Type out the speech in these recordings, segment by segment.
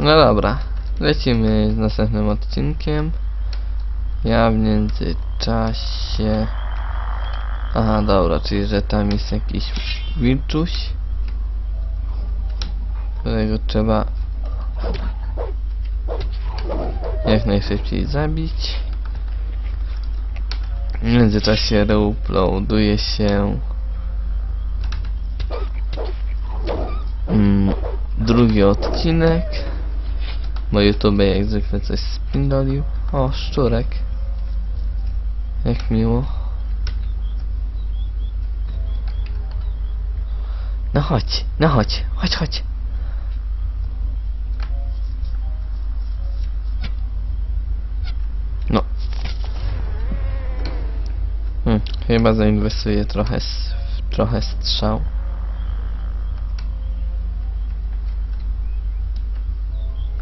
No dobra, lecimy z następnym odcinkiem. Ja w międzyczasie... Aha, dobra, czyli że tam jest jakiś wilczuś, którego trzeba jak najszybciej zabić. W międzyczasie reuploaduje się mm, drugi odcinek. Bo YouTube jak zwykle coś spindolił. O, szczurek. Jak miło. No chodź, no chodź, chodź, chodź. No. Hmm, chyba zainwestuję trochę, trochę strzał.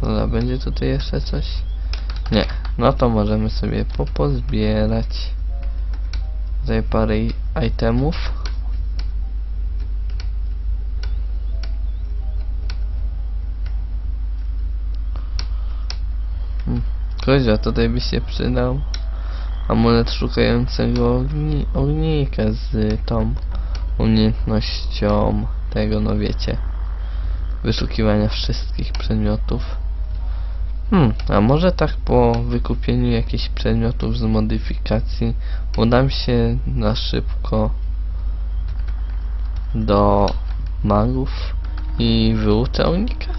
Dobra, będzie tutaj jeszcze coś? Nie. No to możemy sobie popozbierać tutaj parę itemów. Hmm. Kozio, tutaj by się przydał amulet szukającego ogni ognika z tą umiejętnością tego, no wiecie, wyszukiwania wszystkich przedmiotów. Hmm, a może tak po wykupieniu jakichś przedmiotów z modyfikacji udam się na szybko do magów i wyuczę ognika?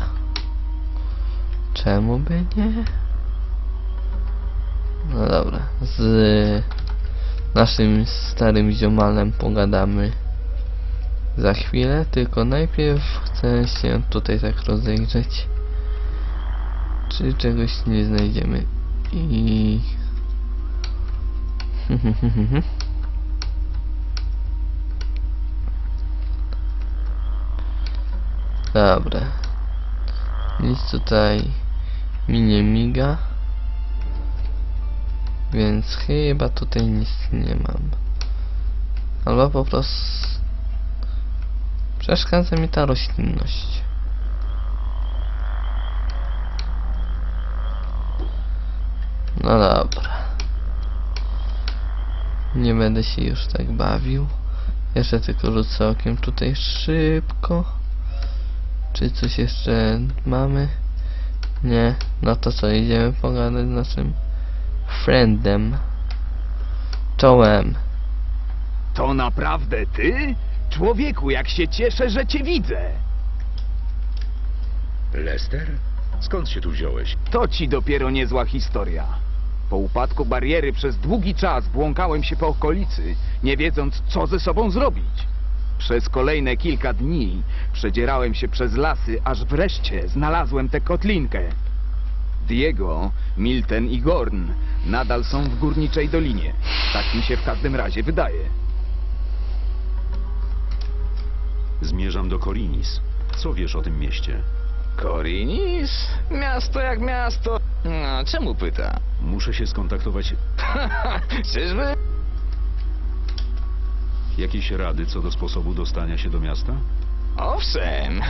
Czemu by nie? No dobra, z naszym starym ziomalem pogadamy za chwilę, tylko najpierw chcę się tutaj tak rozejrzeć, czy czegoś nie znajdziemy i... Dobra. Nic tutaj mi nie miga. Więc chyba tutaj nic nie mam. Albo po prostu... Przeszkadza mi ta roślinność. No dobra. Nie będę się już tak bawił. Jeszcze tylko rzucę okiem tutaj szybko. Czy coś jeszcze mamy? Nie. No to co, idziemy pogadać z naszym friendem. Czołem. To naprawdę ty? Człowieku, jak się cieszę, że cię widzę. Lester? Skąd się tu wziąłeś? To ci dopiero niezła historia. Po upadku bariery przez długi czas błąkałem się po okolicy, nie wiedząc, co ze sobą zrobić. Przez kolejne kilka dni przedzierałem się przez lasy, aż wreszcie znalazłem tę kotlinkę. Diego, Milton i Gorn nadal są w górniczej dolinie. Tak mi się w każdym razie wydaje. Zmierzam do Korinis. Co wiesz o tym mieście? Korinis? Miasto jak miasto. No, czemu pyta? Muszę się skontaktować. Czyżby? Jakieś rady co do sposobu dostania się do miasta? Owszem.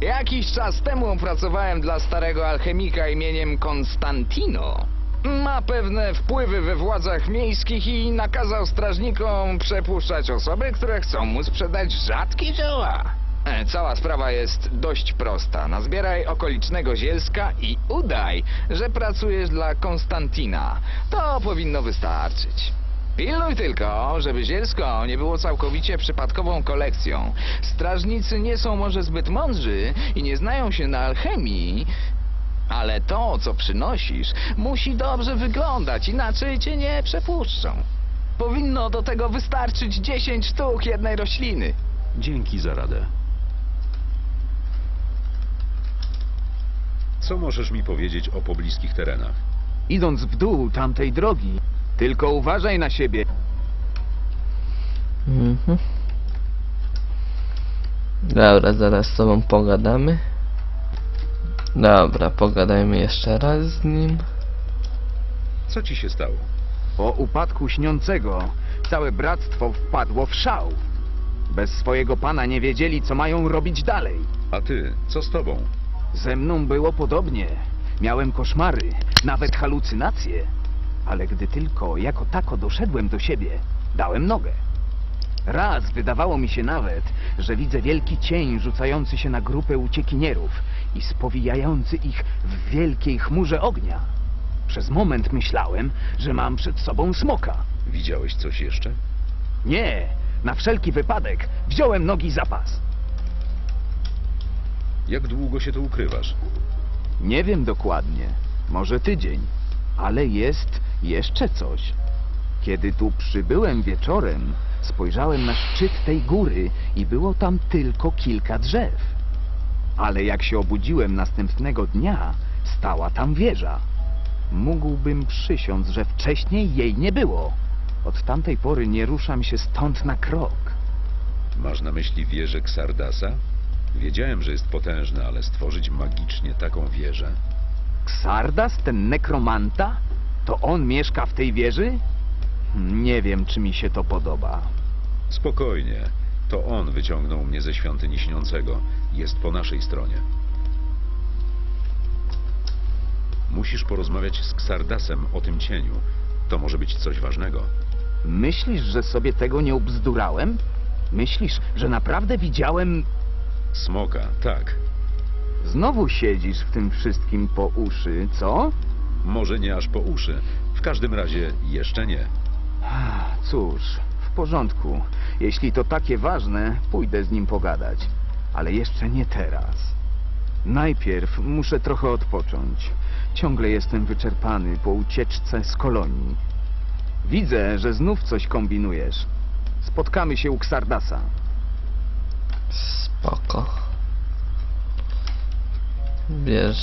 Jakiś czas temu pracowałem dla starego alchemika imieniem Konstantino. Ma pewne wpływy we władzach miejskich i nakazał strażnikom przepuszczać osoby, które chcą mu sprzedać rzadkie dzieła. E, Cała sprawa jest dość prosta. Nazbieraj okolicznego zielska i udaj, że pracujesz dla Konstantina. To powinno wystarczyć. Pilnuj tylko, żeby zielsko nie było całkowicie przypadkową kolekcją. Strażnicy nie są może zbyt mądrzy i nie znają się na alchemii, ale to, co przynosisz, musi dobrze wyglądać, inaczej cię nie przepuszczą. Powinno do tego wystarczyć 10 sztuk jednej rośliny. Dzięki za radę. Co możesz mi powiedzieć o pobliskich terenach? Idąc w dół tamtej drogi, tylko uważaj na siebie. Mhm. Dobra, zaraz z tobą pogadamy. Dobra, pogadajmy jeszcze raz z nim. Co ci się stało? Po upadku śniącego całe bractwo wpadło w szał. Bez swojego pana nie wiedzieli, co mają robić dalej. A ty, co z tobą? Ze mną było podobnie. Miałem koszmary, nawet halucynacje. Ale gdy tylko jako tako doszedłem do siebie, dałem nogę. Raz wydawało mi się nawet, że widzę wielki cień rzucający się na grupę uciekinierów i spowijający ich w wielkiej chmurze ognia. Przez moment myślałem, że mam przed sobą smoka. Widziałeś coś jeszcze? Nie, na wszelki wypadek wziąłem nogi za pas. Jak długo się tu ukrywasz? Nie wiem dokładnie, może tydzień, ale jest jeszcze coś. Kiedy tu przybyłem wieczorem, spojrzałem na szczyt tej góry i było tam tylko kilka drzew. Ale jak się obudziłem następnego dnia, stała tam wieża. Mógłbym przysiąc, że wcześniej jej nie było. Od tamtej pory nie ruszam się stąd na krok. Masz na myśli wieżę Xardasa? Wiedziałem, że jest potężna, ale stworzyć magicznie taką wieżę? Xardas, ten nekromanta? To on mieszka w tej wieży? Nie wiem, czy mi się to podoba. Spokojnie. To on wyciągnął mnie ze świątyni śniącego. Jest po naszej stronie. Musisz porozmawiać z Xardasem o tym cieniu. To może być coś ważnego. Myślisz, że sobie tego nie ubzdurałem? Myślisz, że naprawdę widziałem... Smoka, tak. Znowu siedzisz w tym wszystkim po uszy, co? Może nie aż po uszy. W każdym razie jeszcze nie. Cóż, w porządku. Jeśli to takie ważne, pójdę z nim pogadać. Ale jeszcze nie teraz. Najpierw muszę trochę odpocząć. Ciągle jestem wyczerpany po ucieczce z kolonii. Widzę, że znów coś kombinujesz. Spotkamy się u Xardasa. Spoko. Wiesz,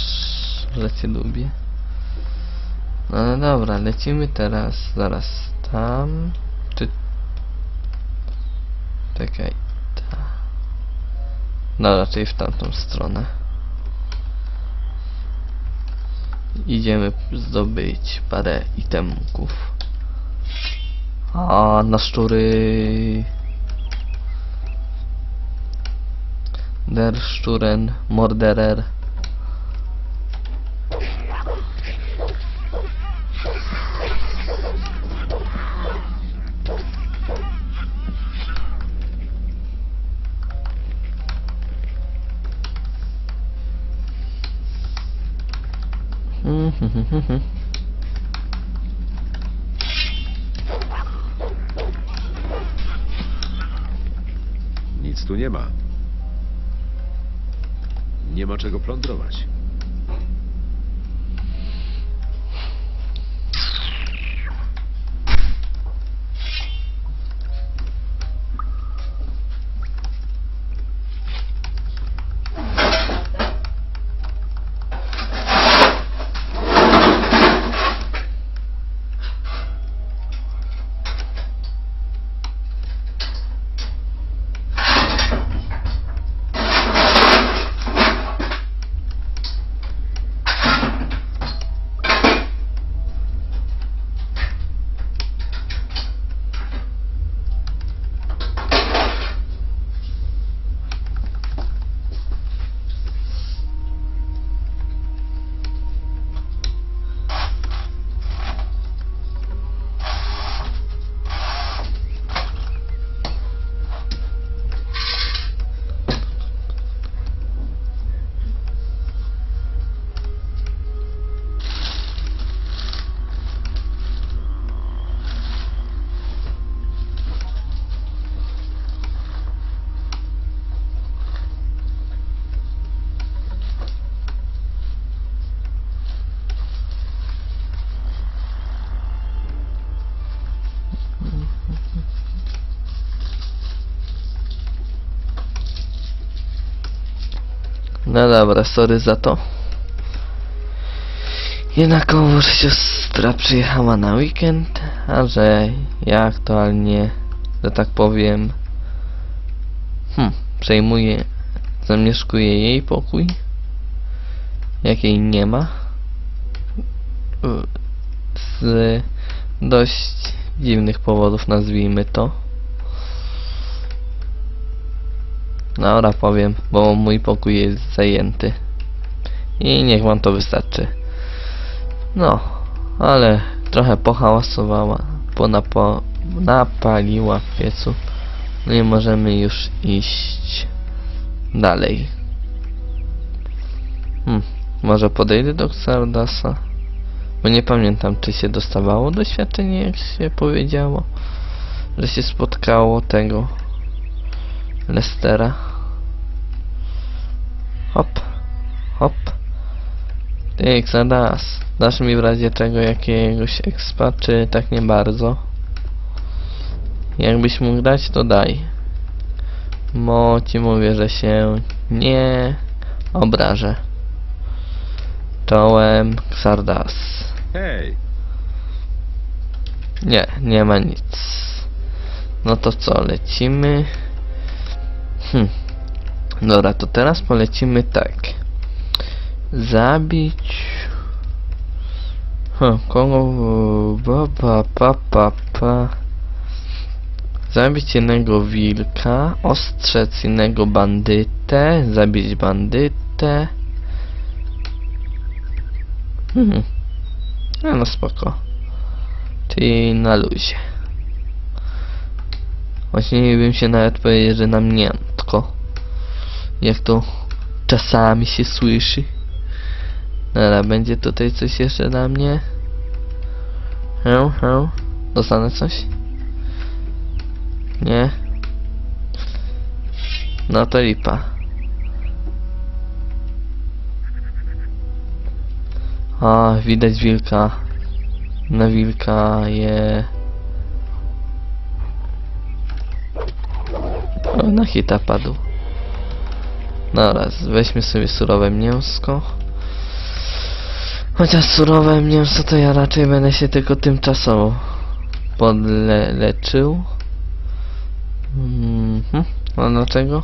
że cię lubię. No ale dobra, lecimy teraz, zaraz tam, czy... Czekaj, ta... No raczej w tamtą stronę. Idziemy zdobyć parę itemków. A, na szczury... Der Sturen, Morderer. Nic tu nie ma. Nie ma czego plądrować. No dobra, sorry za to. Jednakowoż siostra przyjechała na weekend, a że ja aktualnie, że tak powiem, hmm, przejmuję, zamieszkuję jej pokój, jakiej nie ma, z dość dziwnych powodów, nazwijmy to. Dobra, powiem, bo mój pokój jest zajęty. I niech wam to wystarczy. No, ale trochę pohałasowała, ponapo, napaliła w piecu. No i możemy już iść dalej. Hmm, może podejdę do Xardasa? Bo nie pamiętam, czy się dostawało doświadczenie, jak się powiedziało, że się spotkało tego Lestera. Hop, hop. Ty, Xardas, dasz mi w razie czego jakiegoś expa, czy tak nie bardzo? Jakbyś mógł dać, to daj. Mo ci mówię, że się nie obrażę. Czołem Xardas. Hej, Nie, nie ma nic. No to co, lecimy? Hm. Dobra, to teraz polecimy tak. Zabić... Hm, kogo... Ba, pa, pa, pa, pa. Zabić jednego wilka, ostrzec innego bandytę, zabić bandytę. Hmm. No, no spoko. Czyli na luzie. Właśnie nie się nawet powiedzieć, że na miętko. Jak to czasami się słyszy. Dobra, będzie tutaj coś jeszcze dla mnie? Hę, hę. Dostanę coś? Nie? No to lipa. A, widać wilka. Na wilka je... O, na hita padł. No raz, weźmy sobie surowe mięsko. Chociaż surowe mięso to ja raczej będę się tylko tymczasowo podleczył. Mhm. A dlaczego?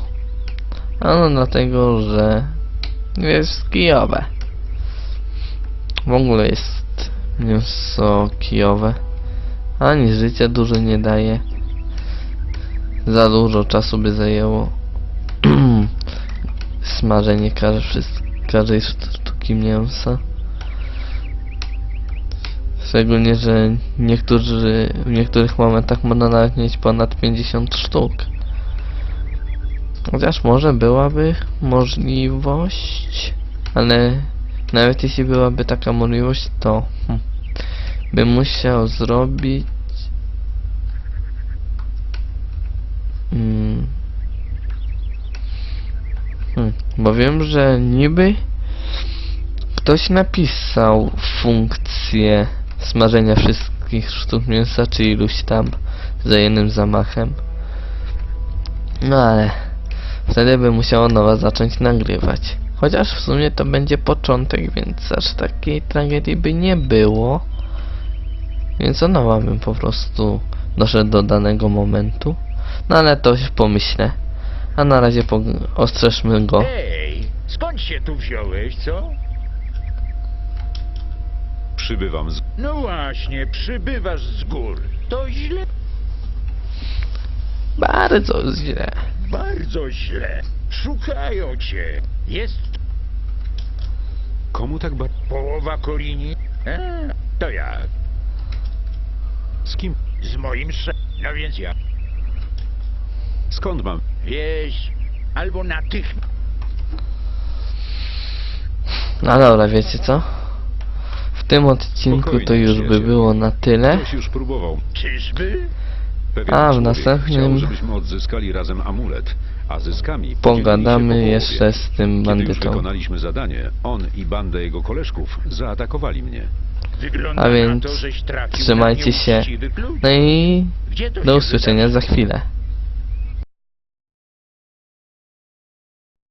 Ano dlatego, że jest kijowe. W ogóle jest mięso kijowe. Ani życia dużo nie daje. Za dużo czasu by zajęło. Smażenie każdej, sztuki mięsa. Szczególnie, że niektórzy, w niektórych momentach można nawet mieć ponad 50 sztuk. Chociaż może byłaby możliwość, ale nawet jeśli byłaby taka możliwość, to hmm, bym musiał zrobić mm, hmm, bo wiem, że niby ktoś napisał funkcję smażenia wszystkich sztuk mięsa, czy iluś tam za jednym zamachem. No ale wtedy by musiało nowa zacząć nagrywać. Chociaż w sumie to będzie początek, więc aż takiej tragedii by nie było. Więc od nowa bym po prostu doszedł do danego momentu. No ale to już pomyślę. A na razie ostrzeżmy go. Ej, skąd się tu wziąłeś, co? przybywam z... No właśnie, przybywasz z gór. To źle, Bardzo źle. bardzo źle. Szukają cię. Jest Komu tak bardzo... połowa Korini? E, to ja, Z kim? z moim sze... No więc ja. Skąd mam? Wieś, albo natychmiast. No dobra, wiecie co? W tym odcinku to Spokojnie, już by przyjacielu. było na tyle. Ktoś już próbował. Czyżby? Pewien A, w człowiek następnym- Chciał, żebyśmy odzyskali razem amulet, a zyskami Pogadamy podzielili się po połowie. jeszcze z tym Kiedy już bandytą. wykonaliśmy zadanie, on i banda jego koleżków zaatakowali mnie. Wygląda A więc na to, żeś trafił trzymajcie się. nieuczciwych ludzi. No i Gdzie to do się usłyszenia za chwilę.